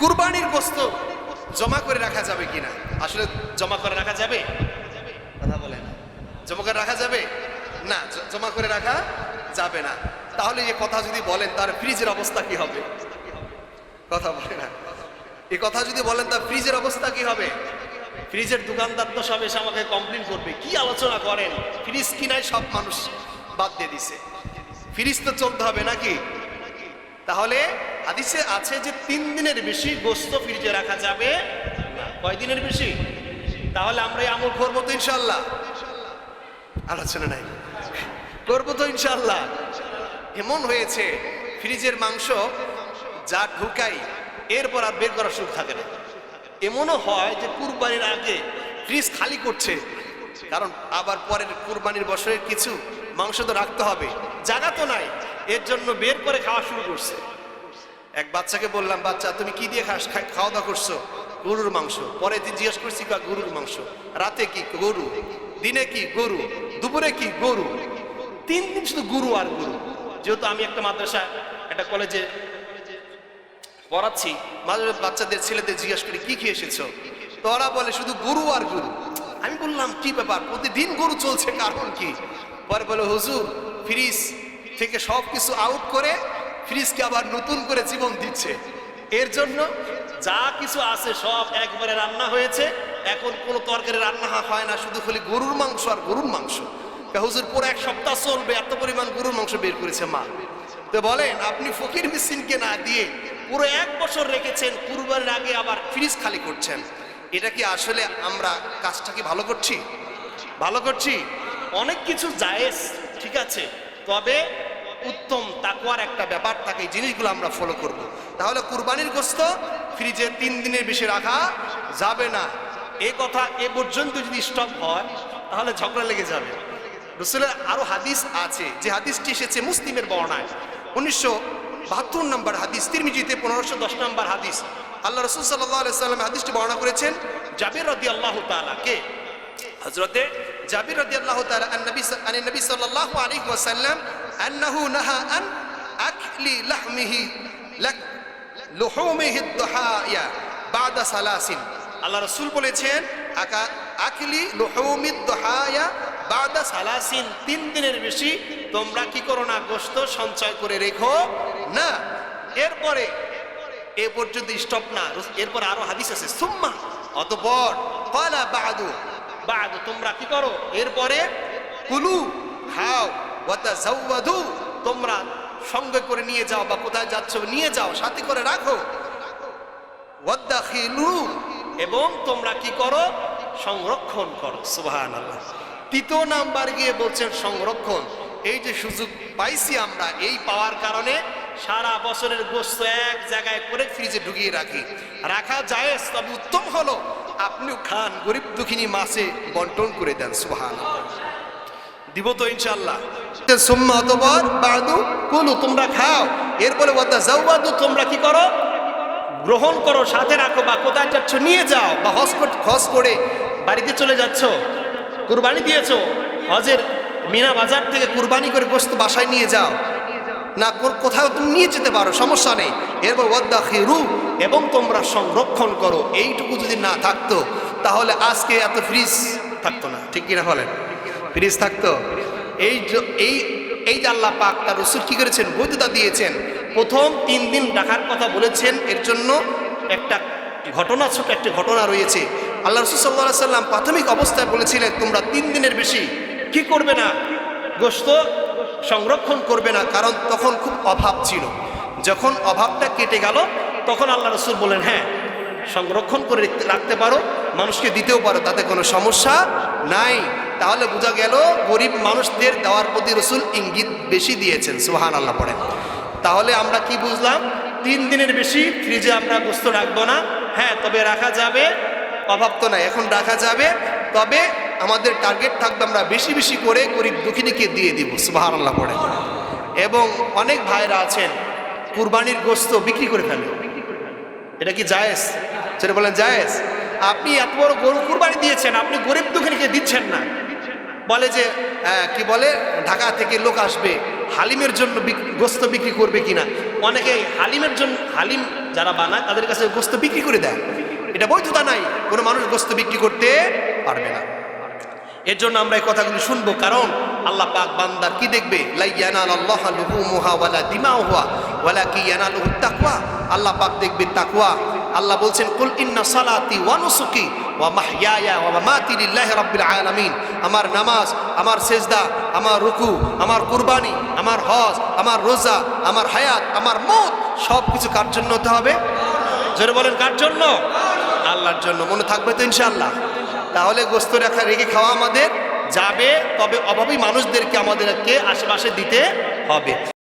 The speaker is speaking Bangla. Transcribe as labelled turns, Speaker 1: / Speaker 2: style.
Speaker 1: কুরবানির গোস্ত জমা করে রাখা যাবে কিনা? আসলে জমা করে রাখা যাবে? কথা বলে না। জমা করে রাখা যাবে? না জমা করে রাখা যাবে না। তাহলে এই কথা যদি বলেন, তার ফ্রিজের অবস্থা কি হবে? কথা বলে না। এই কথা যদি বলেন, তার ফ্রিজের অবস্থা কি হবে? ফ্রিজের দোকানদার তো সব এসে আমাকে কমপ্লেন করবে। কি আলোচনা করেন? ফ্রিজ কিনায় সব মানুষ বাদ দিয়ে দিছে। ফ্রিজ তো চলতে হবে নাকি? তাহলে হাদিসে আছে যে তিন দিনের বেশি গোস্ত ফ্রিজে রাখা যাবে কয় দিনের বেশি? তাহলে আমরা এই আমল করব তো ইনশাল্লাহ আলোচনা নাই। করব তো ইনশাল্লাহ এমন হয়েছে, ফ্রিজের মাংস যা ঢুকাই এরপর আর বের করার সুযোগ থাকে না। এমনও হয় যে কুরবানির আগে ফ্রিজ খালি করছে, কারণ আবার পরের কুরবানির বছরের কিছু মাংস তো রাখতে হবে। জায়গা তো নাই। এর জন্য বের করে খাওয়া শুরু করছে। এক বাচ্চাকে বললাম, বাচ্চা, তুমি কি দিয়ে খাস? খাওয়া দাওয়া করছ? গরুর মাংস। পরে জিজ্ঞেস করছি গরুর মাংস? রাতে কি? গরু। দিনে কি? গরু। দুপুরে কি? গরু। তিন দিন শুধু গরু আর গরু। যেহেতু আমি একটা মাদ্রাসা একটা কলেজে পড়াচ্ছি মাঝে বাচ্চাদের, ছেলেদের জিজ্ঞেস করি, কি খেয়ে এসেছ? তো ওরা বলে, শুধু গরু আর গরু। আমি বললাম, কি ব্যাপার? প্রতিদিন গরু চলছে, কারণ কি? পরে বলে, হুজুর, ফ্রিজ থেকে সব কিছু আউট করে ফ্রিজকে আবার নতুন করে জীবন দিচ্ছে। এর জন্য যা কিছু আছে সব একবারে রান্না হয়েছে। এখন কোনো তরকারি রান্না হয় না, শুধু খালি গরুর মাংস আর গরুর মাংস। হুজুর, পুরো এক সপ্তাহ চলবে, এত পরিমাণ গরুর মাংস বের করেছে মা। তো বলেন, আপনি ফকির মিসিনকে না দিয়ে পুরো এক বছর রেখেছেন, কুরবানির আগে আবার ফ্রিজ খালি করছেন। এটা কি আসলে আমরা কাজটা কি ভালো করছি? ভালো করছি? অনেক কিছু জায়েজ ঠিক আছে, তবে উত্তম তাকুয়ার একটা ব্যাপার থাকে, এই জিনিসগুলো আমরা ফলো করব। তাহলে কুরবানির গোস্ত ফ্রিজে তিন দিনের বেশি রাখা যাবে না। এই কথা এ পর্যন্ত যদি স্টপ হয়, তাহলে ঝগড়া লেগে যাবে। রসুলের আরও হাদিস আছে, যে হাদিসটি এসেছে মুসলিমের বর্ণায়। উনিশশো বাহাত্তর নম্বর হাদিস, তিরমিজিতে পনেরোশো দশ নম্বর হাদিস। আল্লাহ রসুল সাল্লাহ সাল্লাম হাদিসটি বর্ণনা করেছেন, জাবির রদি আল্লাহ কে? হজরতে জাবির রদি আল্লাহ তালা নবী নবী সাল্লাল্লাহু আলাইহি ওয়াসাল্লাম আন্নাহু নাহা আন আকলি লাহমিহি লাক লুহুমিহি দুহায়া বাদা সালাসিন। আল্লাহ রাসূল বলেছেন, আকা আকলি লুহুমিদ দুহায়া বাদা সালাসিন। তিন দিনের বেশি তোমরা কি করো না, গোশত সঞ্চয় করে রেখো। না, এরপরে, এ পর্যন্ত স্টপ না। এরপর আরও হাদিস আছে, সুম্মা, অতপর ফালা বাদু বাদু, তোমরা কি করো? এরপরে, কুলু, খাও। তোমরা সঙ্গে করে নিয়ে যাও বা কোথায় যাচ্ছ নিয়ে যাও, সাথে করে রাখো। এবং তোমরা কি করো? সংরক্ষণ করো, সুবহানাল্লাহ। তৃতীয় নাম্বার গিয়ে বলছেন সংরক্ষণ। এই যে সুযোগ পাইছি আমরা, এই পাওয়ার কারণে সারা বছরের গোস্ত এক জায়গায় করে ফ্রিজে ঢুকিয়ে রাখি। রাখা যায় তবে উত্তম হলো আপনিও খান, গরিব দুঃখিনী মাসে বন্টন করে দেন সুহান দিব তো ইনশাল্লাহ সুম্মা বাদু কুলু, তোমরা খাও। এরপরে ওয়াদা জাওয়াদু তোমরা কি করো? গ্রহণ করো, সাথে রাখো, বা কোথায় যাচ্ছ, নিয়ে যাও, বা হজ হজ করে বাড়িতে চলে যাচ্ছ। কুরবানি দিয়েছ, হজের মিনা বাজার থেকে কুরবানি করে গোস্ত বাসায় নিয়ে যাও। না কোথাও তুমি নিয়ে যেতে পারো, সমস্যা নেই। এরপর ওয়াদ্দা খিরু, এবং তোমরা সংরক্ষণ করো। এইটুকু যদি না থাকতো, তাহলে আজকে এত ফ্রিজ থাকতো না। ঠিক কিনা বলেন? ফ্রিজ থাকতো। এই এই এই যে আল্লাহ পাক তার রসুল কি করেছেন? বৈধতা দিয়েছেন। প্রথম তিন দিন রাখার কথা বলেছেন। এর জন্য একটা ঘটনা ছোট একটি ঘটনা রয়েছে। আল্লাহ রসুল সাল্লাম প্রাথমিক অবস্থায় বলেছিলেন, তোমরা তিন দিনের বেশি কি করবে না? গোস্ত সংরক্ষণ করবে না। কারণ তখন খুব অভাব ছিল। যখন অভাবটা কেটে গেল, তখন আল্লাহ রসুল বলেন হ্যাঁ সংরক্ষণ করে রাখতে পারো, মানুষকে দিতেও পারো, তাতে কোনো সমস্যা নাই। তাহলে বোঝা গেল গরিব মানুষদের দেওয়ার প্রতি রসুল ইঙ্গিত বেশি দিয়েছেন সুহান আল্লাহ পড়েন। তাহলে আমরা কি বুঝলাম? তিন দিনের বেশি ফ্রিজে আমরা গোস্ত রাখব না। হ্যাঁ তবে রাখা যাবে, অভাব তো নাই, এখন রাখা যাবে। তবে আমাদের টার্গেট থাকবে আমরা বেশি বেশি করে গরিব দুঃখিনীকে দিয়ে দিব সুবাহান আল্লাহ পড়ে এবং অনেক ভাইরা আছেন, কুরবানির গোস্ত বিক্রি করে ফেলে। এটা কি জায়েজ? সেটা বলেন জায়েজ। আপনি এত বড় গরু কুরবানি দিয়েছেন, আপনি গরিব দুঃখিনীকে দিচ্ছেন না। বলে যে আহ, কি বলে? ঢাকা থেকে লোক আসবে হালিমের জন্য গোস্ত বিক্রি করবে কিনা? অনেকে হালিমের জন্য হালিম যারা বানায় তাদের কাছে গোস্ত বিক্রি করে দেয়। এটা বৈধতা নাই কোনো মানুষ গোস্ত বিক্রি করতে পারবে না। এর জন্য আমরা এই কথাগুলি শুনব কারণ আল্লাহ পাক বান্দার কি দেখবে? আল্লাহ পাক দেখবে তাকওয়া। আল্লাহ বলছেন কুল ইন্না সালাতি ওয়া নুসুকি ওয়া মাহইয়ায়া ওয়া মামাতি আমার নামাজ, আমার সেজদা, আমার রুকু, আমার কুরবানি, আমার হজ, আমার রোজা, আমার হায়াত, আমার মত সব কিছু কার জন্য হতে হবে? জোরে বলেন, কার জন্য? আল্লাহর জন্য, মনে থাকবে তো ইনশাআল্লাহ। তাহলে গোস্ত রেখা, রেখে খাওয়া আমাদের যাবে, তবে অভাবী মানুষদেরকে আমাদেরকে আশেপাশে দিতে হবে।